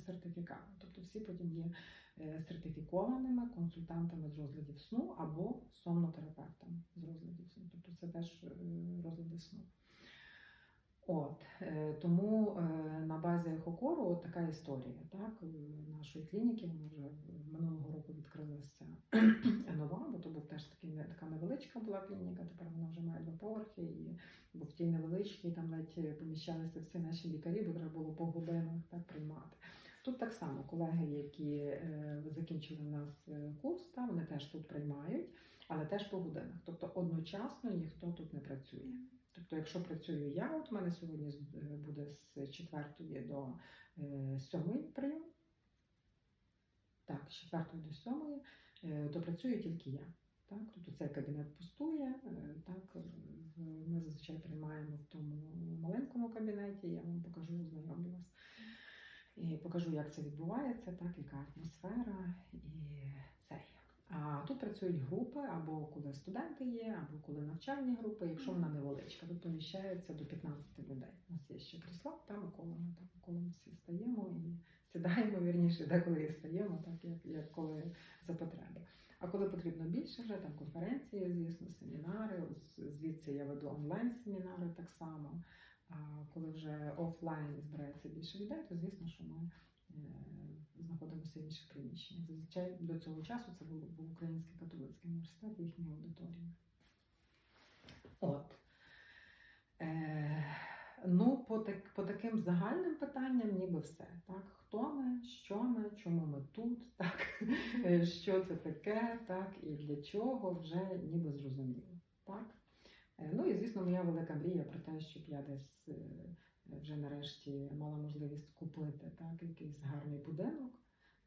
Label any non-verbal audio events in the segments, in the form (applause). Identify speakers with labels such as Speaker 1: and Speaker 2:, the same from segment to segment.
Speaker 1: сертифікати. Тобто всі потім є е, сертифікованими консультантами з розладів сну або сомнотерапевтами з розладів сну. Тобто це теж е, розлади сну. От е, тому на базі ехокору от така історія, так нашої клініки. Вона вже минулого року відкрилася (clears throat) нова, бо то був теж такий така невеличка була клініка. Тепер вона вже має два поверхи, і бо в тій невеличкій там ледь поміщалися всі наші лікарі, бо треба було по годинах так само колеги, які е, закінчили у нас е, курс, та вони теж тут приймають, але теж по годинах. Тобто одночасно ніхто тут не працює. Тобто, якщо працюю я, от у мене сьогодні е, буде з 4 до е, 7 прийом. Так, з 4 до 7, е, то працюю тільки я. Так, тобто цей кабінет пустує. Так, ми зазвичай приймаємо в тому маленькому кабінеті. Я вам покажу, ознайомлю вас. І покажу, як це відбувається, так, яка атмосфера і цей. А тут працюють групи, або коли студенти є, або коли навчальні групи, якщо вона невеличка, тут поміщається до 15 людей. У нас є ще крісла, там коло ми там коло ми всі стаємо і сідаємо вірніше, деколи і стаємо, так як, як коли за потреби. А коли потрібно більше, вже там конференції, звісно, семінари. Звідси я веду онлайн-семінари так само. Коли вже офлайн збирається більше людей, то звісно, що ми е, знаходимося в інших приміщеннях. Зазвичай до цього часу це був, був Український католицький університет, їхня аудиторія. От. Е, ну, по, так, по таким загальним питанням ніби все. Так? Хто ми, що ми, чому ми тут, (laughs) так? Е, що це таке, так, і для чого вже ніби зрозуміло. Так? Звісно, моя велика мрія про те, щоб я десь е, вже нарешті мала можливість купити так, якийсь гарний будинок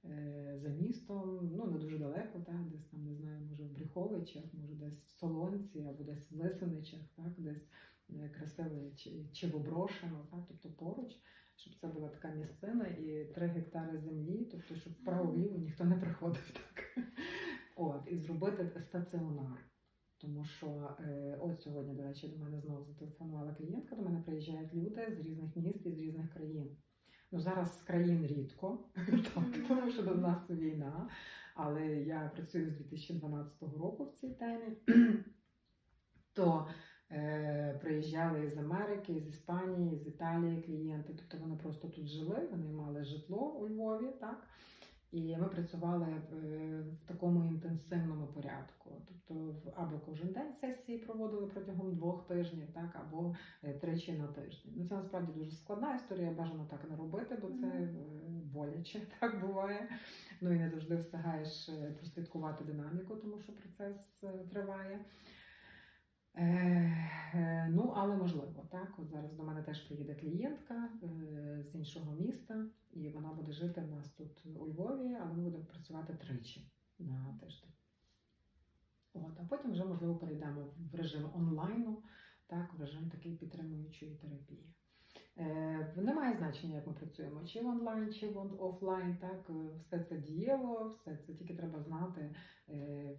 Speaker 1: е, за містом, ну не дуже далеко, так, десь там, не знаю, може в Бріховичах, може десь в Солонці або десь в Лисиничах, так, десь е, красиве чи, чи в Оброшено, так, тобто поруч, щоб це була така місцина і 3 гектари землі, тобто щоб вправо-вліво ніхто не приходив так. От, і зробити стаціонар. Тому що е, от сьогодні, до речі, до мене знову зателефонувала клієнтка. До мене приїжджають люди з різних міст і з різних країн. Ну зараз з країн рідко, (laughs) так, тому що до нас війна. Але я працюю з 2012 року в цій темі. (clears throat) То е, приїжджали з Америки, з Іспанії, з Італії клієнти. Тобто вони просто тут жили, вони мали житло у Львові, так. І ми працювали в, в такому інтенсивному порядку. Тобто, або кожен день сесії проводили протягом двох тижнів, так, або е, тричі на тиждень. Ну, це насправді дуже складна історія, бажано так не робити, бо це е, боляче (laughs) так буває. Ну і не завжди встигаєш е, прослідкувати динаміку, тому що процес триває. Е, е, ну, але можливо, так. От зараз до мене теж приїде клієнтка е, з іншого міста, і вона буде жити в нас тут у Львові, але ми будемо працювати тричі на тиждень. От, а потім вже, можливо, перейдемо в режим онлайну, так, в режим такий підтримуючої терапії. Е, немає значення, як ми працюємо, чи в онлайн, чи в офлайн. Так, е, все це дієво, все це тільки треба знати е,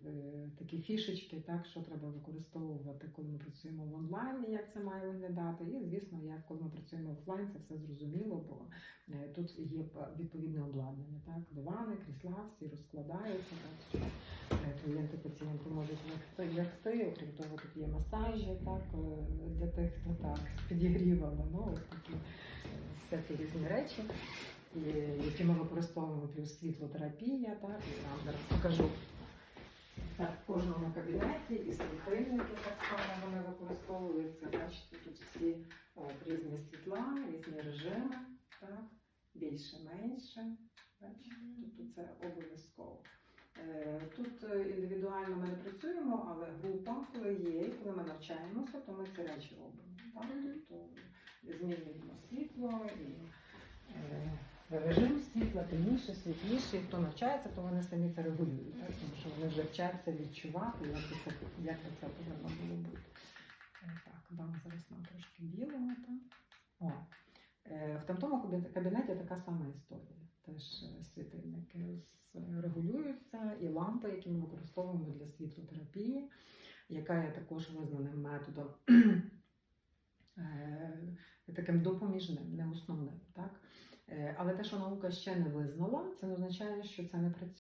Speaker 1: такі фішечки, так, що треба використовувати, коли ми працюємо в онлайн, і як це має виглядати. І, звісно, як коли ми працюємо офлайн, це все зрозуміло, бо тут є відповідне обладнання. Так, дивани, крісла, всі розкладаються. Так, що клієнти, пацієнти можуть лягти. Окрім того, тут є масажі, так, для тих, хто так, з підігрівами, ну, всякі різні речі. Які ми використовуємо плюс світлотерапія, так, і я вам зараз покажу так, в кожному кабінеті і світильники так само вони використовуються. Бачите, тут всі от, різні світла, різні режими, так, більше, менше. Бачите, тобто це обов'язково. Е, Тут е, індивідуально ми не працюємо, але група, коли є, коли ми навчаємося, то ми ці речі робимо. Так? Тобто змінюємо світло і е, режим світла, темніше, світліше, хто навчається, то вони самі це регулюють, тому що вони вже вчаться відчувати, як це, як це повинно було бути. Так, дам зараз нам трошки білого. О. Е, В тамтому кабінеті така сама історія. Теж е, світильники регулюються, і лампи, які ми використовуємо для світлотерапії, яка є також визнаним методом таким допоміжним, не основним. Так? Е, Але те, що наука ще не визнала, це не означає, що це не працює.